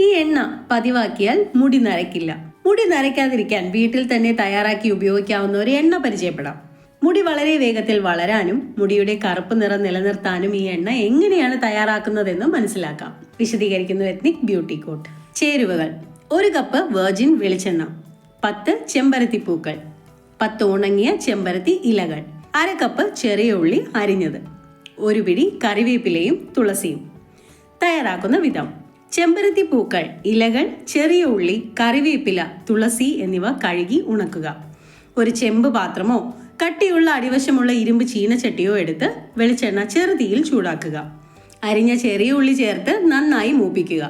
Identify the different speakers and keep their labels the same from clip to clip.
Speaker 1: ഈ എണ്ണ പതിവാക്കിയാൽ മുടി നരയ്ക്കില്ല മുടി നരയ്ക്കാതിരിക്കാൻ വീട്ടിൽ തന്നെ തയ്യാറാക്കി ഉപയോഗിക്കാവുന്ന ഒരു എണ്ണ പരിചയപ്പെടാം. മുടി വളരെ വേഗത്തിൽ വളരാനും മുടിയുടെ കറുപ്പ് നിറം നിലനിർത്താനും ഈ എണ്ണ എങ്ങനെയാണ് തയ്യാറാക്കുന്നതെന്ന് മനസ്സിലാക്കാം. വിശദീകരിക്കുന്നു എത്നിക് ബ്യൂട്ടി കോട്ട് ചേരുവകൾ. ഒരു കപ്പ് വെർജിൻ വെളിച്ചെണ്ണ. പത്ത് ചെമ്പരത്തി പൂക്കൾ. പത്ത് ഉണങ്ങിയ ചെമ്പരത്തി ഇലകൾ. അര കപ്പ് ചെറിയ ഉള്ളി അരിഞ്ഞത്. ഒരു പിടി കറിവേപ്പിലയും തുളസിയും. തയ്യാറാക്കുന്ന വിധം. ചെമ്പരത്തി പൂക്കൾ ഇലകൾ ചെറിയ ഉള്ളി കറിവേപ്പില തുളസി എന്നിവ കഴുകി ഉണക്കുക. ഒരു ചെമ്പ് പാത്രമോ കട്ടിയുള്ള അടിവശമുള്ള ഇരുമ്പ് ചീനച്ചട്ടിയോ എടുത്ത് വെളിച്ചെണ്ണ ചെറുതീയിൽ ചൂടാക്കുക. അരിഞ്ഞ ചെറിയ ഉള്ളി ചേർത്ത് നന്നായി മൂപ്പിക്കുക.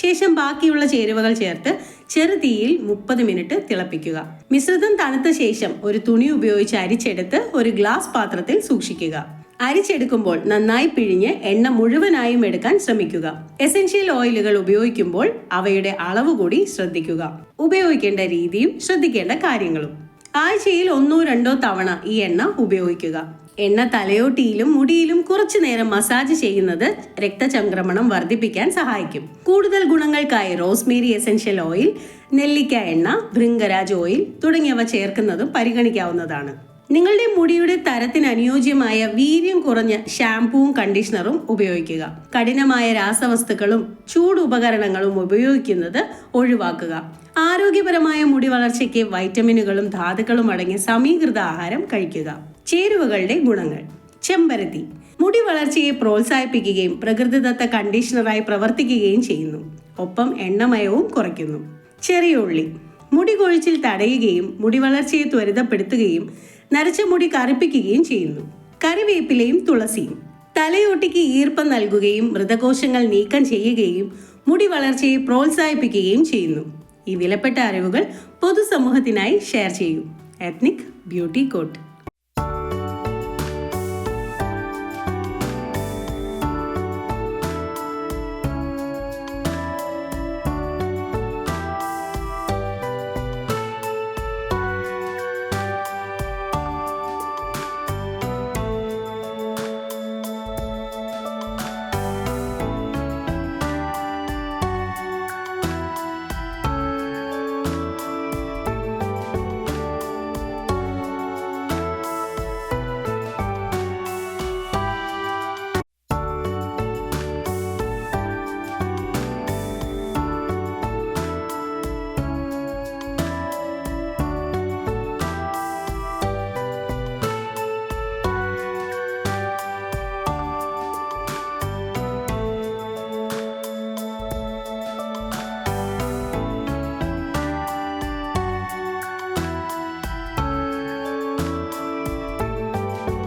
Speaker 1: ശേഷം ബാക്കിയുള്ള ചേരുവകൾ ചേർത്ത് ചെറുതീയിൽ മുപ്പത് മിനിറ്റ് തിളപ്പിക്കുക. മിശ്രിതം തണുത്ത ശേഷം ഒരു തുണി ഉപയോഗിച്ച് അരിച്ചെടുത്ത് ഒരു ഗ്ലാസ് പാത്രത്തിൽ സൂക്ഷിക്കുക. അരിച്ചെടുക്കുമ്പോൾ നന്നായി പിഴിഞ്ഞ് എണ്ണ മുഴുവനായും എടുക്കാൻ ശ്രമിക്കുക. എസെൻഷ്യൽ ഓയിലുകൾ ഉപയോഗിക്കുമ്പോൾ അവയുടെ അളവ് കൂടി ശ്രദ്ധിക്കുക. ഉപയോഗിക്കേണ്ട രീതിയും ശ്രദ്ധിക്കേണ്ട കാര്യങ്ങളും. ആഴ്ചയിൽ ഒന്നോ രണ്ടോ തവണ ഈ എണ്ണ ഉപയോഗിക്കുക. എണ്ണ തലയോട്ടിയിലും മുടിയിലും കുറച്ചു നേരം മസാജ് ചെയ്യുന്നത് രക്തചംക്രമണം വർദ്ധിപ്പിക്കാൻ സഹായിക്കും. കൂടുതൽ ഗുണങ്ങൾക്കായി റോസ്മേരി എസെൻഷ്യൽ ഓയിൽ നെല്ലിക്ക എണ്ണ ഭൃംഗരാജ് ഓയിൽ തുടങ്ങിയവ ചേർക്കുന്നതും പരിഗണിക്കാവുന്നതാണ്. നിങ്ങളുടെ മുടിയുടെ തരത്തിന് അനുയോജ്യമായ വീര്യം കുറഞ്ഞ ഷാംപൂവും കണ്ടീഷണറും ഉപയോഗിക്കുക. കഠിനമായ രാസവസ്തുക്കളും ചൂട് ഉപകരണങ്ങളും ഉപയോഗിക്കുന്നത് ഒഴിവാക്കുക. ആരോഗ്യപരമായ മുടി വളർച്ചയ്ക്ക് വൈറ്റമിനുകളും ധാതുക്കളും അടങ്ങിയ സമീകൃത ആഹാരം കഴിക്കുക. ചേരുവകളുടെ ഗുണങ്ങൾ. ചെമ്പരത്തി. മുടി വളർച്ചയെ പ്രോത്സാഹിപ്പിക്കുകയും പ്രകൃതിദത്ത കണ്ടീഷണറായി പ്രവർത്തിക്കുകയും ചെയ്യുന്നു. ഒപ്പം എണ്ണമയവും കുറയ്ക്കുന്നു. ചെറിയ ഉള്ളി. മുടി കൊഴിച്ചിൽ തടയുകയും മുടി വളർച്ചയെ ത്വരിതപ്പെടുത്തുകയും നരച്ച മുടി കറുപ്പിക്കുകയും ചെയ്യുന്നു. കറിവേപ്പിലയും തുളസിയും. തലയോട്ടിക്ക് ഈർപ്പം നൽകുകയും മൃതകോശങ്ങൾ നീക്കം ചെയ്യുകയും മുടി വളർച്ചയെ പ്രോത്സാഹിപ്പിക്കുകയും ചെയ്യുന്നു. ഈ വിലപ്പെട്ട അറിവുകൾ പൊതുസമൂഹത്തിനായി ഷെയർ ചെയ്യൂ. Ethnic beauty coat.